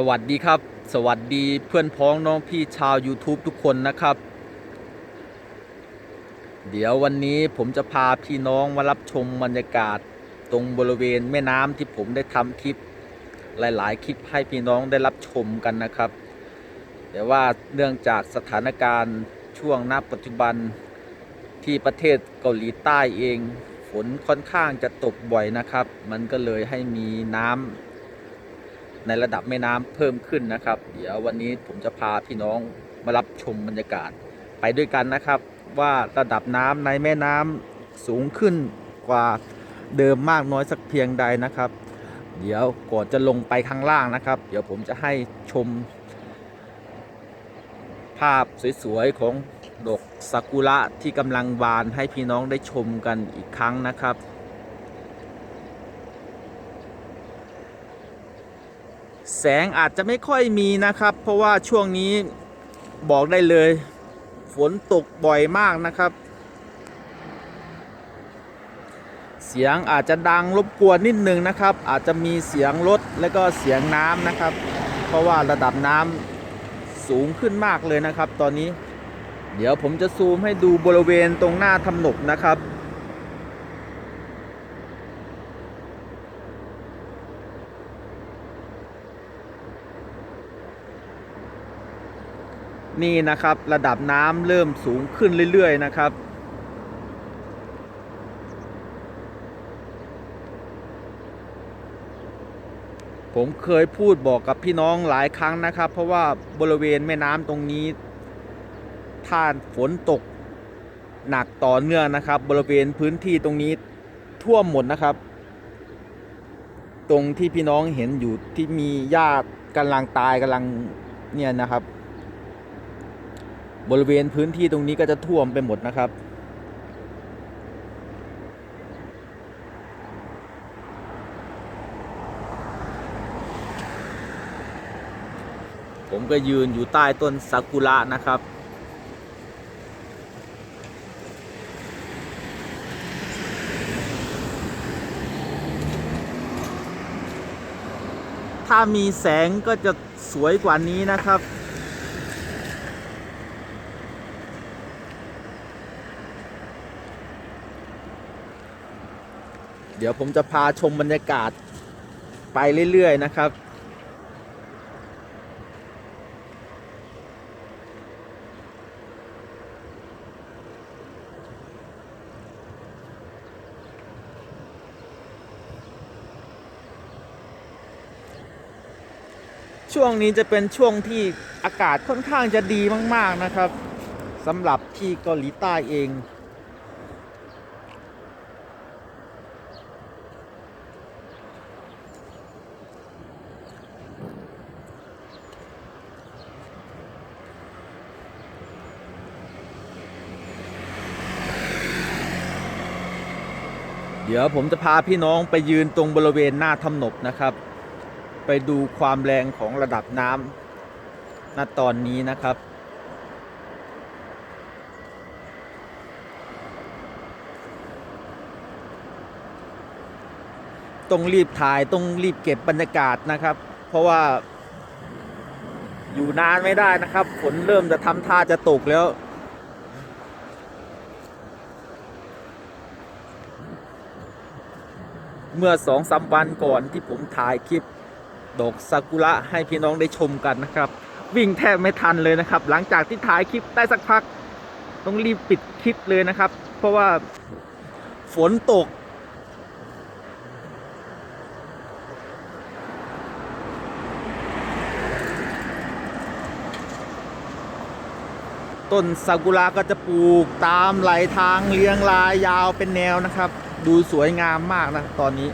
สวัสดีครับ สวัสดีเพื่อนพ้องน้องพี่ชาว YouTube ทุกคนนะครับ เดี๋ยววันนี้ผมจะพาพี่น้องมารับชมบรรยากาศตรงบริเวณแม่น้ำที่ผมได้ทำคลิป หลาย ๆ คลิปให้พี่น้องได้รับชมกันนะครับ แต่ว่าเนื่องจากสถานการณ์ช่วงณปัจจุบันที่ประเทศเกาหลีใต้เอง ฝนค่อนข้างจะตกบ่อยนะครับ มันก็เลยให้มีน้ำ ในระดับแม่น้ำเพิ่มขึ้นนะครับ เดี๋ยววันนี้ผมจะพาพี่น้องมารับชมบรรยากาศไปด้วยกันนะครับ ว่าระดับน้ำในแม่น้ำสูงขึ้นกว่าเดิมมากน้อยสักเพียงใดนะครับ เดี๋ยวก่อนจะลงไปข้างล่างนะครับ เดี๋ยวผมจะให้ชม ภาพสวยๆของดอกซากุระที่กำลังบานให้พี่น้องได้ชมกันอีกครั้งนะครับ สงอาจจะไม่ค่อยมีนะครับ เพราะว่าช่วงนี้บอกได้เลย ฝนตกบ่อยมากนะครับ เสียงอาจจะดังรบกวนนิดนึงนะครับ อาจจะมีเสียงรถและก็เสียงน้ำนะครับ เพราะว่าระดับน้ำสูงขึ้นมากเลยนะครับ ตอนนี้ เดี๋ยวผมจะซูมให้ดูบริเวณตรงหน้าทำหนบนะครับ นี่นะครับระดับน้ำเริ่มสูงขึ้นเรื่อย ๆ นะครับ ผมเคยพูดบอกกับพี่น้องหลายครั้งนะครับ เพราะว่าบริเวณแม่น้ำตรงนี้ถ้าฝนตกหนักต่อเนื่องนะครับ บริเวณพื้นที่ตรงนี้ท่วมหมดนะครับ ตรงที่พี่น้องเห็นอยู่ที่มีหญ้ากำลังตายกำลังเนี่ยนะครับ บริเวณพื้นที่ตรงนี้ก็จะท่วมไปหมดนะครับ ผมก็ยืนอยู่ใต้ต้นซากุระนะครับถ้ามีแสงก็จะสวยกว่านี้นะครับ เดี๋ยวผมจะพาชมบรรยากาศไปเรื่อย ๆ นะครับ ช่วงนี้จะเป็นช่วงที่อากาศค่อนข้างจะดีมาก ๆ นะครับสำหรับที่เกาหลีใต้เอง เดี๋ยวผมจะพาพี่น้องไปยืนตรงบริเวณหน้าถ้ำหนบนะครับ ไปดูความแรงของระดับน้ำณตอนนี้นะครับ ต้องรีบถ่ายต้องรีบเก็บบรรยากาศนะครับ เพราะว่าอยู่นานไม่ได้นะครับ ฝนเริ่มจะทำท่าจะตกแล้ว เมื่อสองสามวันก่อนที่ผมถ่ายคลิปดอกซากุระให้พี่น้องได้ชมกันนะครับ วิ่งแทบไม่ทันเลยนะครับ หลังจากที่ถ่ายคลิปได้สักพัก ต้องรีบปิดคลิปเลยนะครับ เพราะว่าฝนตก ต้นซากุระก็จะปลูกตามไหลทางเรียงรายยาวเป็นแนวนะครับ ดูสวยงามมากนะตอนนี้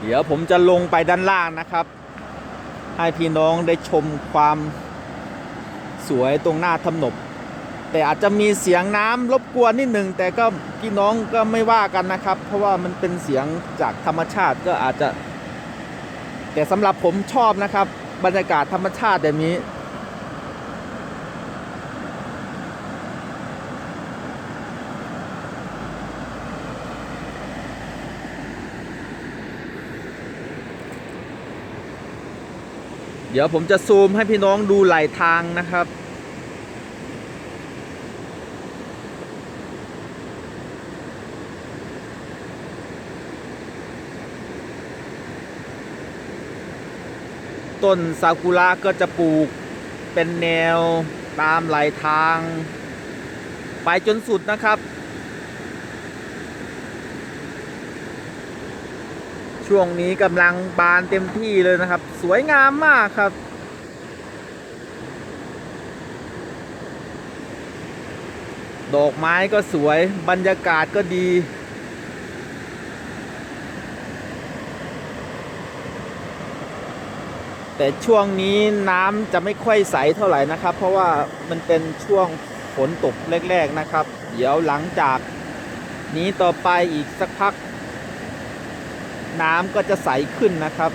เดี๋ยวผมจะลงไปด้านล่างนะครับ ให้พี่น้องได้ชมความสวยตรงหน้าทำหนบ แต่อาจจะมีเสียงน้ำรบกวนนิดหนึ่งแต่ก็พี่น้องก็ไม่ว่ากันนะครับ เพราะว่ามันเป็นเสียงจากธรรมชาติก็อาจจะ แต่สำหรับผมชอบนะครับ บรรยากาศธรรมชาติแบบนี้ เดี๋ยวผมจะซูมให้พี่น้องดูหลายทางนะครับ ต้นซากุระก็จะปลูกเป็นแนวตามไหลทาง ไปจนสุดนะครับ ช่วงนี้กำลังบานเต็มที่เลยนะครับ สวยงามมากครับดอกไม้ก็สวยบรรยากาศก็ดี แต่ช่วงนี้น้ำจะไม่ค่อยใสเท่าไหร่นะครับ เพราะว่ามันเป็นช่วงฝนตกแรกๆนะครับ เดี๋ยวหลังจากนี้ต่อไปอีกสักพัก น้ำก็จะใสขึ้นนะครับ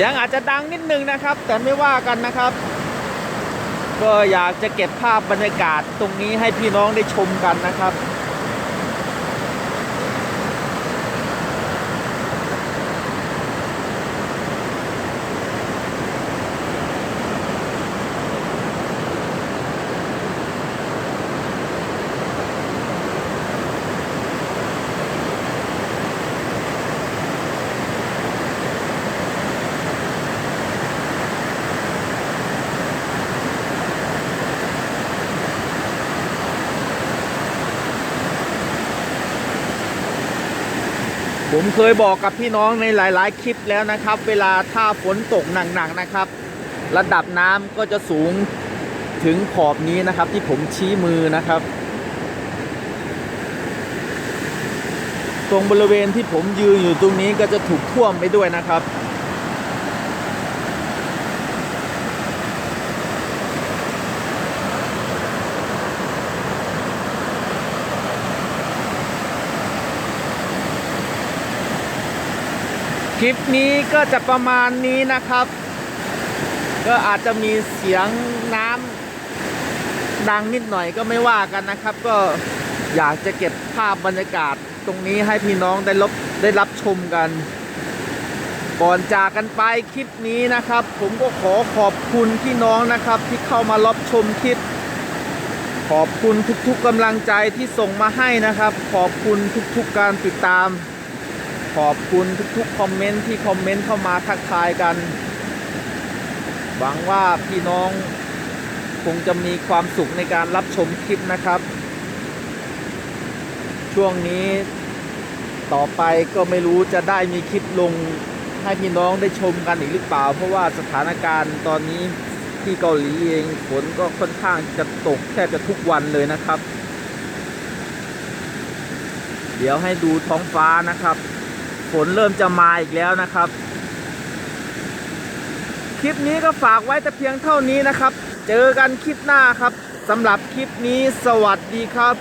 สียงอาจจะดังนิดนึงนะครับ แต่ไม่ว่ากันนะครับ ก็อยากจะเก็บภาพบรรยากาศตรงนี้ให้พี่น้องได้ชมกันนะครับ ผมเคยบอกกับพี่น้องในหลาย ๆ คลิปแล้วนะครับ เวลาถ้าฝนตกหนัก ๆ นะครับ ระดับน้ำก็จะสูงถึงขอบนี้นะครับ ที่ผมชี้มือนะครับ ตรงบริเวณที่ผมยืนอยู่ตรงนี้ก็จะถูกท่วมไปด้วยนะครับ คลิปนี้ก็จะประมาณนี้นะครับ ก็อาจจะมีเสียงน้ำดังนิดหน่อยก็ไม่ว่ากันนะครับ ก็อยากจะเก็บภาพบรรยากาศตรงนี้ให้พี่น้องได้รับได้รับชมกัน ก่อนจากกันไปคลิปนี้นะครับ ผมก็ขอขอบคุณพี่น้องนะครับที่เข้ามารับชมคลิป ขอบคุณทุกๆกำลังใจที่ส่งมาให้นะครับ ขอบคุณทุกๆการติดตาม ขอบคุณทุกๆคอมเมนต์ที่คอมเมนต์เข้ามาทักทายกัน หวังว่าพี่น้องคงจะมีความสุขในการรับชมคลิปนะครับ ช่วงนี้ต่อไปก็ไม่รู้จะได้มีคลิปลงให้พี่น้องได้ชมกันอีกหรือเปล่า เพราะว่าสถานการณ์ตอนนี้ที่เกาหลีเองฝนก็ค่อนข้างจะตกแทบจะทุกวันเลยนะครับ เดี๋ยวให้ดูท้องฟ้านะครับ ฝนเริ่มจะมาอีกแล้วนะครับ คลิปนี้ก็ฝากไว้แต่เพียงเท่านี้นะครับ เจอกันคลิปหน้าครับสำหรับคลิปนี้สวัสดีครับ